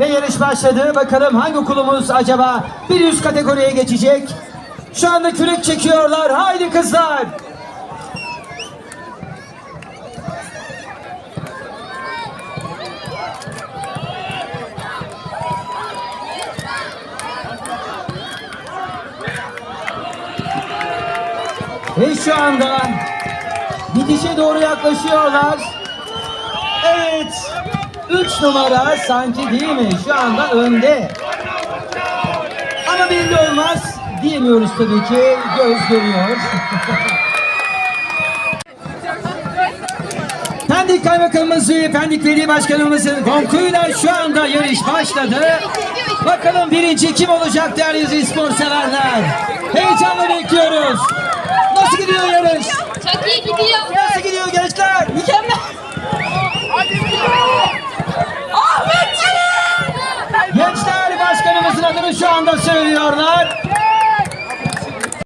Ve yarış başladı. Bakalım hangi okulumuz acaba bir üst kategoriye geçecek? Şu anda kürek çekiyorlar. Haydi kızlar. Ve şu anda bitişe doğru yaklaşıyorlar. Evet. 3 numara sanki değil mi? Şu anda önde. Ama belli olmaz. Diyemiyoruz tabii ki. Göz görüyor. Pendik Kaymakamımız Pendik Belediye Başkanımızın konkuyla şu anda yarış başladı. Bakalım birinci kim olacak değerli spor severler. Heyecanla bekliyoruz. Adını şu anda söylüyorlar.